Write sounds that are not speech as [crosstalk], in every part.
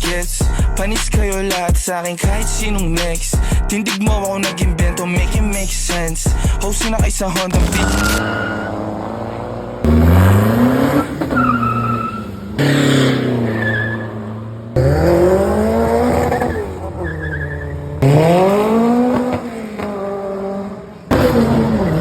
gets Panis kayo lahat sa akin kahit sinong next. Tindig mo ako nag-invento, make it make sense. Hosting na kay sa Honda Beat Nasaan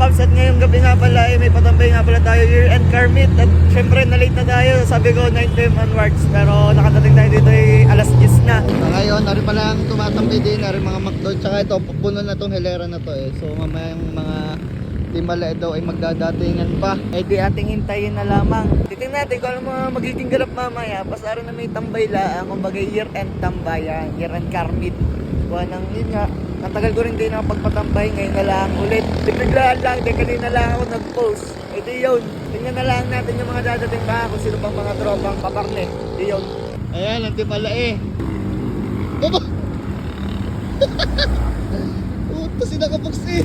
Paps, at ngayong gabi nga pala eh, may patambay nga pala tayo year-end car meet at syempre na-late na tayo, sabi ko 9pm onwards pero nakadating tayo dito ay alas 10 na. So, ngayon, narin pala ang tumatambay din, narin mga McDo, tsaka ito, puno na tong hilera na to eh. So mamaya yung mga timala daw ay magdadatingan pa. Eh di ating hintayin na lamang. Titingnan natin kung ano mga magiging ganap mamaya, basta rin na may tambay lang, kumbaga year-end tambayan, year-end car meet. Buwan ng yun nga, ang tagal ko rin din nakapagpatambay, ngayon na lang ulit. Biglaan lang, di kanina lang ako nag-post. Eh di yun, tingnan na lang natin yung mga dadating pa kung sino pang mga tropang paparne. Di yun. Ayan, ang timala eh. [laughs] Baba! Puto, sinakabox eh.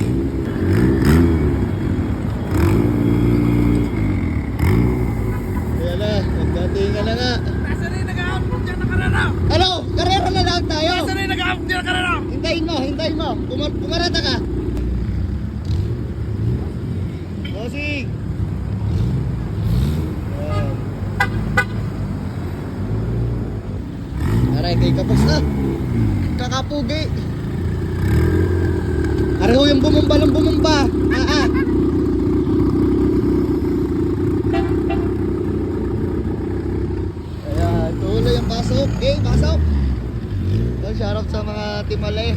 Ayan na, magdatingan na nga. Nasaan na yung nag-a-upload dyan na karana? Ano? Karera na lang tayo. Nasaan na yung nag-a-upload dyan na karana? Mo, hintayin mo. Pumar pumarata ka. Bossing! Aray, kay kapos na. Kakapugi. Aray ho yung bumumba ng bumumba. Ah, ah. Ayan, tuloy ang pasok. Okay, pasok. So, shoutout sa mga timale.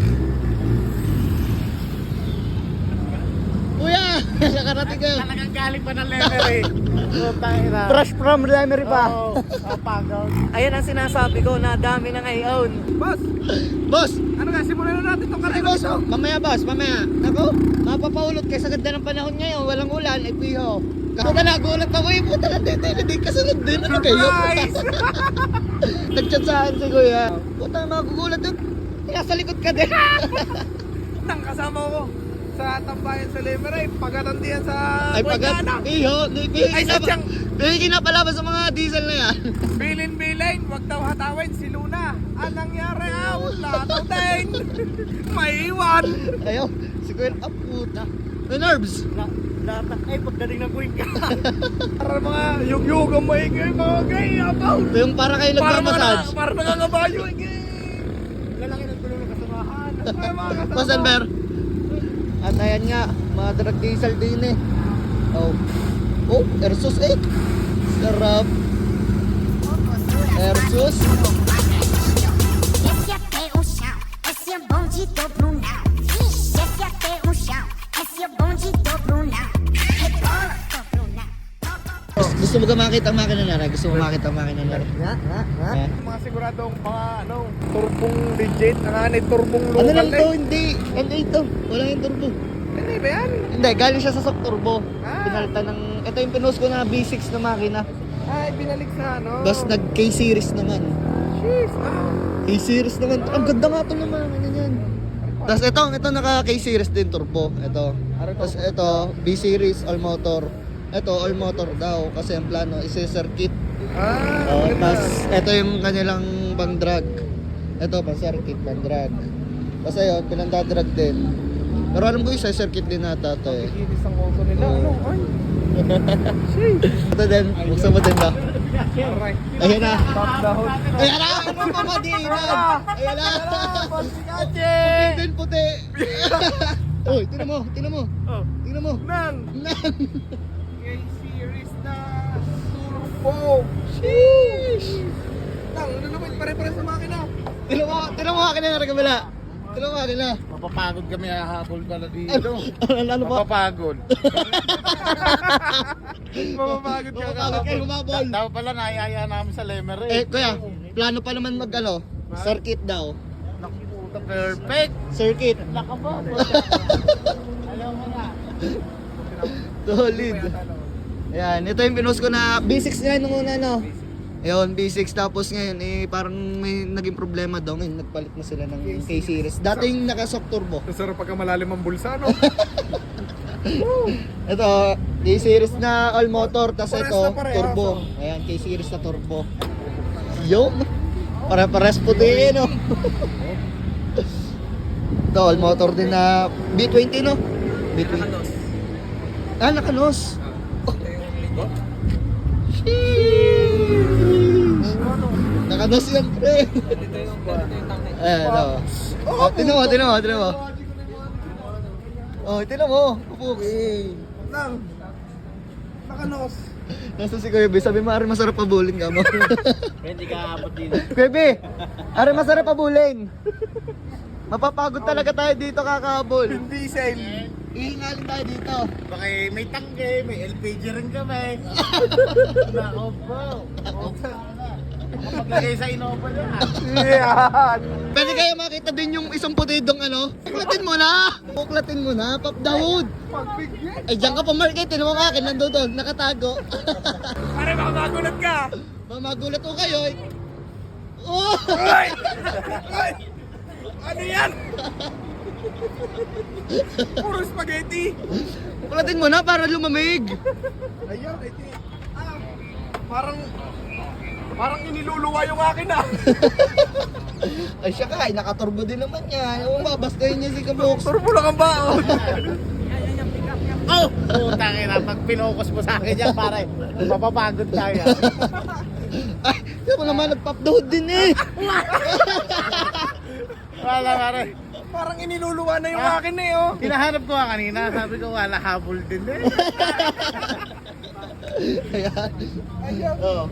Kuya! [laughs] Nakarating ka. Talagang galing pa ng eh. [laughs] Ina. Fresh from Lemery pa. Oo. Ayan ang sinasabi ko na dami na ngayon. Boss, Boss! ano nga, simulan na natin itong Ay, karana boss! dito. Mamaya, boss, mamaya. Ako, mapapaulot kaysa ganda ng panahon ngayon. Walang ulan, ay piho. Kako ka nagulat ako eh. Puta lang dito. Hindi kasunod din. Ano kayo? Surprise! [laughs] Nagchat sa akin si Kuya. Puta, magugulat yun. Nasa likod ka din. Nang kasama ko sa tambayan sa Lemeray, pagatandihan sa Ay, pagat. Guayana. Iho, Ay, na sadyang- Bihigin na pala ba sa mga diesel na yan? Bilin-bilin, wag daw hatawin si Luna. Anong nangyari ah, wala daw din. May iwan. Ayaw, si Kuya, ah puta. May nerves. La- lahat ng ay pagdating ng queen ka. Para mga yug-yug ang maingay, mga gay, about. Yung para kayo Para mga nagmamassage. Para nangangabayo, eh, gay. Lalaki ng tulong ng kasamahan. Ay, mga kasama. Boss Enver. At ayan nga, mga drug diesel din eh. Oh. Oh, Ersus eh. Sarap. Ersus. Ka makita ang makina na Gusto mo makita ang makina na nga, nga, nga. Eh. Mga siguradong mga ano, turbong legit, ang anay turbong Ano local lang to, eh. hindi. Ano ito? Wala yung turbo. Hindi ba yan? Hindi, galing siya sa stock turbo. Ah. Pinalitan ng, ito yung pinost ko na B6 na makina. Ay, binalik sa ano. Tapos nag K-series naman. Jeez, ah. K-series naman. Ang ganda nga ito naman. Ano yan? Tapos ito, ito naka K-series din turbo. Ito. Tapos ito, B-series all motor. Ito all motor daw kasi ang plano is circuit. Ah, Oh, tapos ito yung kanilang pang drag. Ito pang circuit, pang drag. Tapos ayun, pinandadrag din. Pero alam ko isa circuit din nata to eh. Inis ang auto nila. Ano? Ay, [laughs] Ito din, buksan mo din ba? aray. Ayan na. Top the hood. Ayan na! Ayan na! Pagkikache! Din puti! [laughs] Uy, tinan mo, tinan mo. Oh, Tingnan mo. nang [laughs] Nan! K-series na turbo. Sheesh! Nang, lulupit pare-pare sa makina. Tinan mo akin na kabila. Akin na. Mapapagod kami hahabol pala Ano? dito. Ano ba? Mapapagod. [laughs] Mapapagod ka Mapapagod kayo humabol. Daw pala nayaya namin sa Lemery. Eh, kuya, plano pa naman mag ano, circuit daw. Perfect. Circuit. Nakaba. [laughs] Alam mo na. Solid. Ayan, ito yung pinost ko na B6 nga nung una no. Ayun, B6 tapos ngayon eh parang may naging problema daw ngayon nagpalit na sila ng K-series. Dating naka-soft turbo. Sarap pagka malalim ang bulsa, no? [laughs] Ito, K-series na all motor tas ito na turbo. Ayan, K-series na turbo. Yo. Pare-pares puti no. [laughs] ito, all motor din na B20 no. B20. Ah, nakanos. Nakanos yan, pre. Eh, ito. Oh, tinan mo, tinan mo, tinan mo. Oh, tinan mo. Pupuks. Nang. Nakanos. Nasa si Kuya B, sabi mo, Ari, masarap pabulin ka mo. [laughs] Hindi ka abot din. Kuya B, Ari, masarap pabulin. Mapapagod talaga tayo dito kakahabol. Diesel. Ihingalin tayo dito. Baka eh, may tangke, may LPG rin kami. [laughs] Nako po. Maglagay sa Innova na. Yan. Pwede kayo makita din yung isang putidong ano. Puklatin mo na! Puklatin mo na, Pop Dawood. Pagbigyan. Ay, diyan ka pa market, tinan mo ang akin, nandun doon, nakatago. Pare, baka magulat ka. Mamagulat ko kayo eh. Oh! Ay! Ay! Ano yan? Puro spaghetti. Puklatin mo na para lumamig. Ayan, iti. Ah, parang, parang iniluluwa yung akin ah. [laughs] Ay siya ka, ay nakaturbo din naman niya. Yung mabastahin niya si Kabox. Turbo lang ang baon. Oh! Putang ina, pag pinokus mo sa akin yan, pare, mapapagod tayo. [laughs] Ay, di mo naman nagpop down din eh. [laughs] Wala, pare. Parang iniluluwa na yung akin eh oh. Hinahanap ko nga kanina, sabi ko wala habol din eh. Ayan. Ayan. Oh.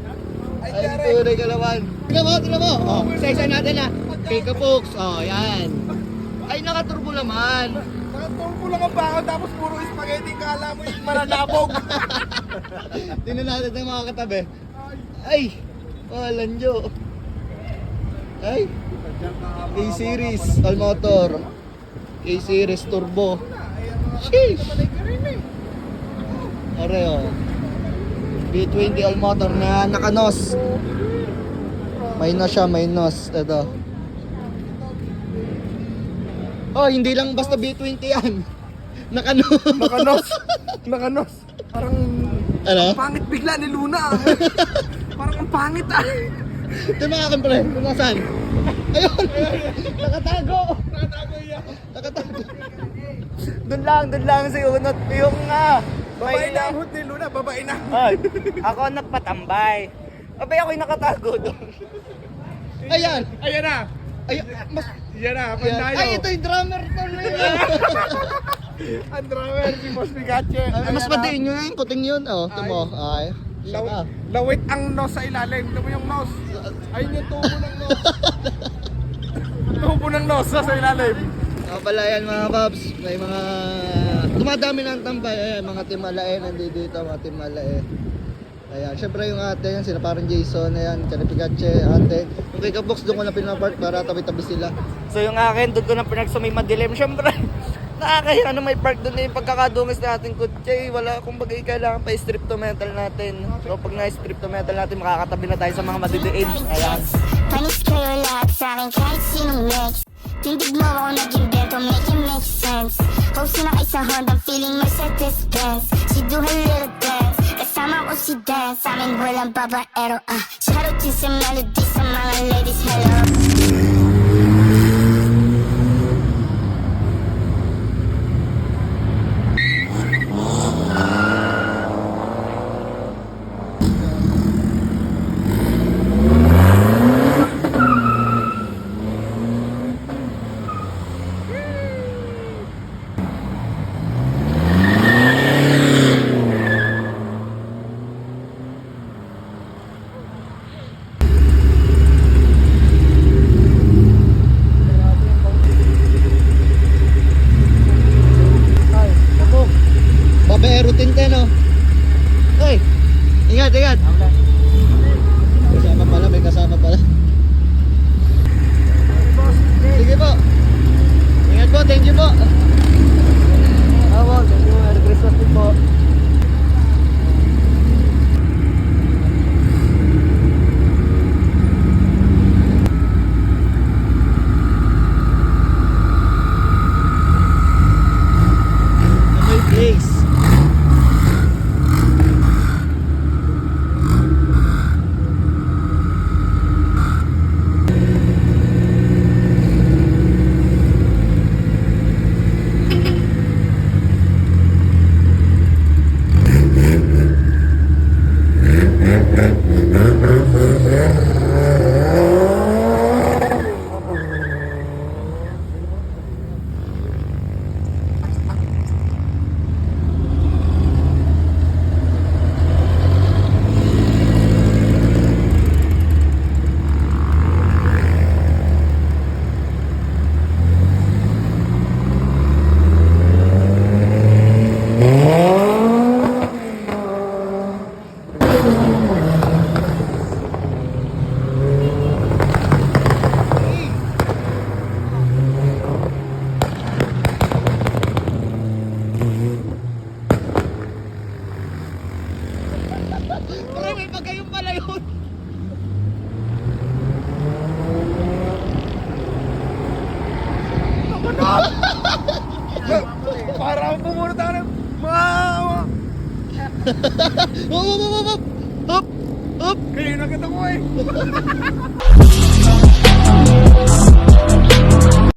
Ang tunay kalaman. Tingnan mo, tingnan mo. Oh, isa-isa natin ah. na. Kay Kapoks. Oh, yan. Ay, nakaturbo naman. Nakaturbo lang ang bako tapos puro spaghetti kala mo yung maranabog. [laughs] Tingnan natin ng mga katabi. Ay, walang oh, jo. Ay, K-Series, all motor. K-Series turbo. Sheesh! Eh. Oreo. V20 all motor na nakanos. May nos siya, may nos. Ito. Oh, hindi lang basta B20 yan. [laughs] Nakanos. Nakanos. [laughs] Nakanos. Parang ano? Ang pangit bigla ni Luna. Ah. [laughs] Parang ang pangit ah. Di ba akin pre? Kung nasaan? Ayun! Nakatago! Nakatago yan. Nakatago. Doon lang, doon lang sa yung, ano, yung ah, Babae na ang hood ni Luna. Babae na. Ay, ako ang nagpatambay. Abay ako'y nakatago doon. Ayan! Ayan na. Ay, mas... Yan na. Ayan. Pandayo. Ay, ito yung drummer to [laughs] Ang driver si Boss Picache. Ay, mas Ayan na. madiin yun yung puting yun. Oh, ito mo. Ay. Law- lawit ang nose sa ilalim. Ito mo yung nose. Ayun yung tubo ng nose. [laughs] tubo ng nose sa ilalim. Pala yan mga paps. May mga... Dumadami na ang tambay. Ayan, mga timalae nandito dito. Mga timalae. Ayan, syempre yung ate yan, sila parang Jason, ayan, Chari Picache, ate. Yung kay Kabox, doon ko na pinapark para tabi-tabi sila. So yung akin, doon ko na pinag sa may madilim. Siyempre, [laughs] nakakahiya na may park doon na yung pagkakadungis natin kutse. Wala, kumbaga kailangan pa i-strip to metal natin. So pag na-strip to metal natin, makakatabi na tayo sa mga madidiin. Ayan. Panis kayo lahat sa akin kahit sinong next Tindig mo ako nag-invento, make it make sense. Host na kay sa Honda, feeling Mercedes-Benz She do her little dance, kasama ko si Dance Sa amin walang babaero, ah. Shoutout din sa melody sa mga ladies, hello May pagkayong pala yun. [laughs] Para akong pumunta ka ng mga... Hop, hop, hop, hop! Hop! Hop! Kayo na kita ko eh. [laughs]